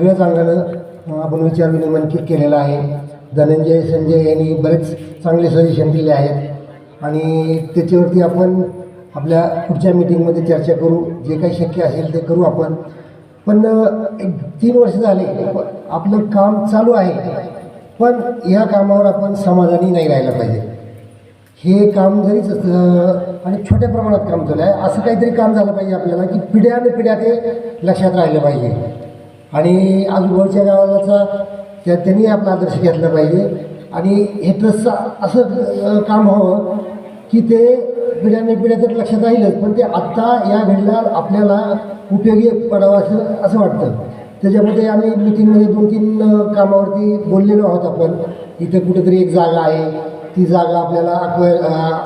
सगळ्याच अंगानं आपण विचार विनिमय केलेला आहे. धनंजय संजय यांनी बरेच चांगले सजेशन दिले आहेत. आणि त्याच्यावरती आपण आपल्या पुढच्या मिटिंगमध्ये चर्चा करू. जे काही शक्य असेल ते करू आपण. पण एक तीन वर्ष झाले. आपलं काम चालू आहे. पण या कामावर आपण समाधानी नाही राहिलं पाहिजे. हे काम जरीच आणि छोट्या प्रमाणात काम चालू आहे. असं काहीतरी काम झालं पाहिजे आपल्याला की पिढ्याने पिढ्या ते लक्षात राहिलं पाहिजे. आणि आजूबाजूच्या गावाचा त्या त्यांनी आपला आदर्श घेतला पाहिजे. आणि हे तसं असं काम व्हावं की ते पिढ्याने पिढ्या तर लक्षात राहीलच पण ते आत्ता या घडीला आपल्याला उपयोगी पडावं असं असं वाटतं. त्याच्यामध्ये आम्ही मिटिंगमध्ये दोन तीन कामावरती बोललेलो आहोत आपण. इथे कुठेतरी एक जागा आहे. ती जागा आपल्याला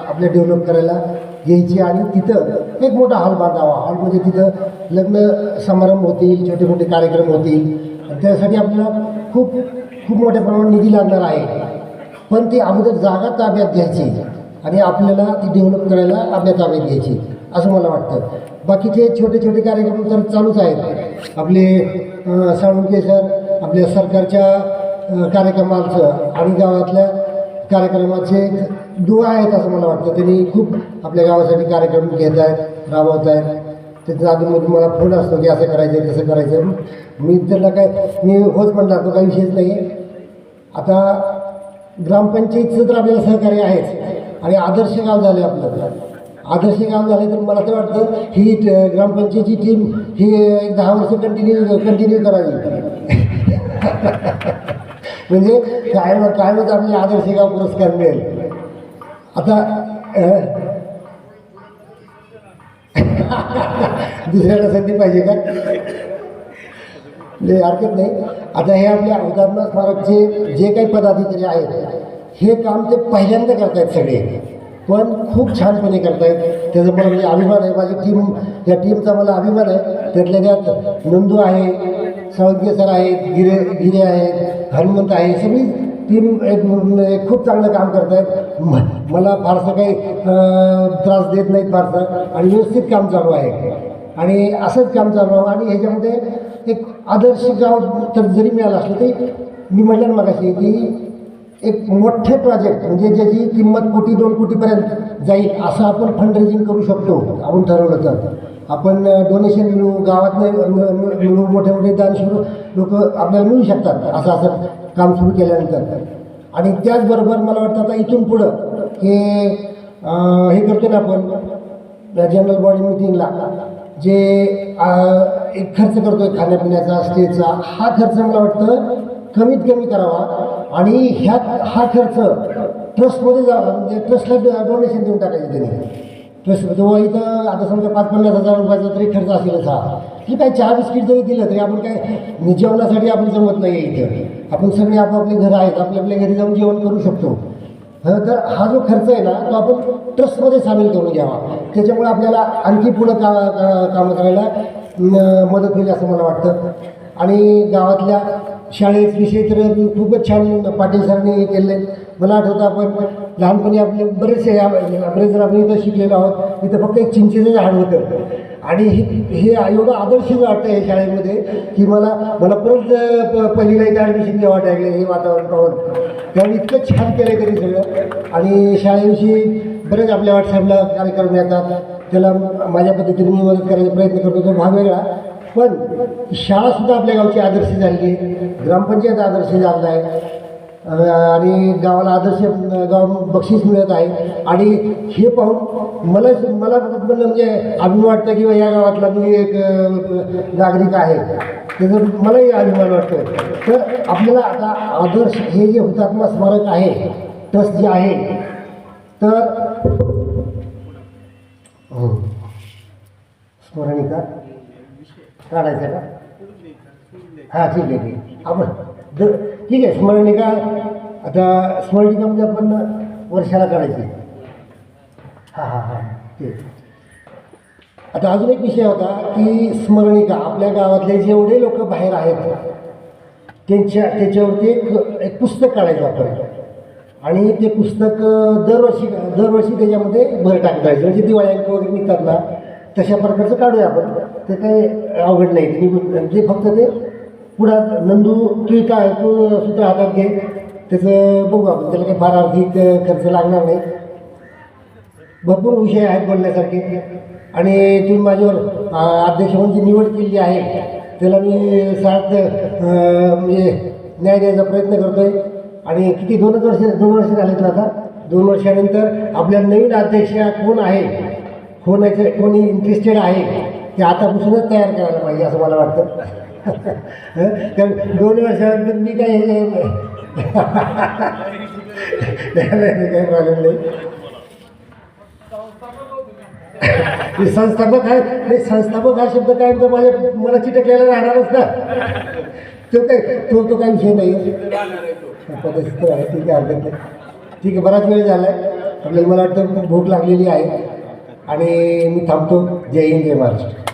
आपल्या डेव्हलप करायला घ्यायची आणि तिथं एक मोठा हॉल बांधावा. हॉल म्हणजे तिथं लग्न समारंभ होतील छोटे मोठे कार्यक्रम होतील. त्यासाठी आपल्याला खूप खूप मोठ्या प्रमाणात निधी लागणार आहे. पण ती अगोदर जागा ताब्यात घ्यायची आणि आपल्याला ती डेव्हलप करायला आपल्या ताब्यात घ्यायची असं मला वाटतं. बाकीचे छोटे छोटे कार्यक्रम तर चालूच आहेत. आपले साळुंके सर आपल्या सरकारच्या कार्यक्रमाचं आणि गावातल्या कार्यक्रमाचे दुवा आहेत असं मला वाटतं. त्यांनी खूप आपल्या गावासाठी कार्यक्रम घेत आहेत राबवत आहेत. त्याच्या अधूनमधून मला फोन असतो की असं करायचं आहे तसं करायचं आहे मी त्याला काय मी होच म्हणणार तो काही विषयच नाही आता ग्रामपंचायतचं तर आपल्याला सहकार्य आहेच. आणि आदर्श गाव झालं आपलं. आदर्श गाव झाले तर मला तर वाटतं ही ट- ग्रामपंचायतची टीम ही एक दहा वर्ष कंटिन्यू कंटिन्यू करावी. म्हणजे कायम कायमच आम्ही आदर्श पुरस्कार मिळेल. आता दुसऱ्याला संधी पाहिजे का? नाही हरकत नाही. आता हे आपल्या हुतात्मा स्मारकचे जे काही पदाधिकारी आहेत हे काम ते पहिल्यांदा करतायत सगळे. पण खूप छानपणे करतायत. त्याचा मला म्हणजे अभिमान आहे. माझी टीम या टीमचा मला अभिमान आहे. त्यातल्या त्यात नंदू आहे सावंतगे सर आहेत गिरे गिरे आहेत हनुमंत आहे सगळी टीम एक खूप चांगलं काम करत आहेत. म मला फारसं काही त्रास देत नाहीत फारसं. आणि व्यवस्थित काम चालू आहे. आणि असंच काम चालू आहे. आणि ह्याच्यामध्ये एक आदर्श गाव तर जरी मिळालं असलं तरी मी म्हटलं ना मगाशी की एक मोठे प्रोजेक्ट म्हणजे ज्याची किंमत कोटी दोन कोटीपर्यंत जाईल असं आपण फंडरेजिंग करू शकतो आपण ठरवलं तर. आपण डोनेशन मिळू गावात मिळू मोठे मोठे दानशूर लोक आपल्याला मिळू शकतात असं असं काम सुरू केल्यानंतर. आणि त्याचबरोबर मला वाटतं आता इथून पुढं हे हे करतो ना आपण जनरल बॉडी मिटिंगला जे एक खर्च करतो आहे खाण्यापिण्याचा स्टेजचा हा खर्च मला वाटतं कमीत कमी करावा. आणि ह्या हा खर्च ट्रस्टमध्ये जा म्हणजे ट्रस्टला डोनेशन देऊन टाकायचं त्यांनी. ट्रस्ट जेव्हा इथं आता समजा पाच पन्नास हजार रुपयाचा तरी खर्च असेलच हा की काय चहा बिस्किट जरी दिलं तरी आपण काय जेवणासाठी आपण जमत नाही आहे इथं. आपण सगळे आपापले घरं आहेत आपल्या आपल्या घरी जाऊन जेवण करू शकतो. तर हा जो खर्च आहे ना तो आपण ट्रस्टमध्ये सामील करून घ्यावा. त्याच्यामुळे आपल्याला आणखी पुढं का कामं करायला मदत होईल असं मला वाटतं. आणि गावातल्या शाळेत विषय तर खूपच छान पाटील सरांनी हे केले. मला आठवतं आपण लहानपणी आपले बरेचसे या- बरेच जर आपण इथं शिकलेलो आहोत. इथं फक्त एक चिंचेचं झाड होतं. आणि हे हे एवढं आदर्श वाटतं या शाळेमध्ये की मला मला परत प- पहिलीला इथं ॲडमिशन घ्यावं वाटायला हे वातावरण पाहून. त्यामुळे इतकं छान केलं तरी सगळं. आणि शाळेविषयी बरेच आपल्या व्हॉट्सअपला कार्यक्रम येतात. त्याला माझ्या पद्धतीने मी मदत करायचा प्रयत्न करतो. तो भाग वेगळा. पण शाळासुद्धा आपल्या गावची आदर्श झाली. आहे ग्रामपंचायत आदर्श झाला आहे. आणि गावाला आदर्श गाव बक्षीस मिळत आहे. आणि हे पाहून मला मला म्हणजे अभिमान वाटतं किंवा या गावातला मी एक नागरिक आहे. त्याचं मलाही अभिमान वाटतो तर आपल्याला आता आदर्श हे जे हुतात्मा स्मारक आहे ट्रस्ट जे आहे तर हो. स्मरणिका. काढायचं का? हां ठीक आहे ठीक आहे. आपण जर ठीक आहे स्मरणिका आता स्मरणिकामध्ये आपण वर्षाला काढायची. हां हां हां ठीक आता अजून एक विषय होता की स्मरणिका आपल्या गावातले जेवढे लोक बाहेर आहेत त्यांच्या त्याच्यावरती एक एक पुस्तक काढायचं आपण. आणि ते पुस्तक दरवर्षी दरवर्षी त्याच्यामध्ये भर टाकायचं म्हणजे दिवाळी अंक वगैरे निघतात ना तशा प्रकारचं काढूया आपण. ते काही अवघड नाही ते निघून जे फक्त ते पुढं नंदू तू काय तू सुद्धा हातात घे त्याचं बघू आपण त्याला काही फार आर्थिक खर्च लागणार नाही. भरपूर विषय आहेत बोलण्यासारखे. आणि तुम्ही माझ्यावर अध्यक्ष म्हणून जी निवड केली आहे त्याला मी साथ म्हणजे न्याय द्यायचा प्रयत्न करतोय. आणि किती दोनच वर्ष दोन वर्ष झालेत ना आता? दोन वर्षानंतर आपल्या नवीन अध्यक्ष कोण आहे? कोणाचं कोणी इंटरेस्टेड आहे? ते आतापासूनच तयार करायला पाहिजे असं मला वाटतं. तर दोन वर्षानंतर मी काय नाही काही प्रॉब्लेम नाही. हे संस्थापक आहे नाही संस्थापक हा शब्द काय तर माझ्या मला चिटकलेला राहणारच ना. तो काय तो तो काही विषय नाही पदस्थ आहे ठीक आहे हरकत नाही. ठीक आहे बराच वेळ झाला आहे आपल्याला मला वाटतं भूक लागलेली आहे. आणि मी थांबतो. जय हिंद जय महाराष्ट्र.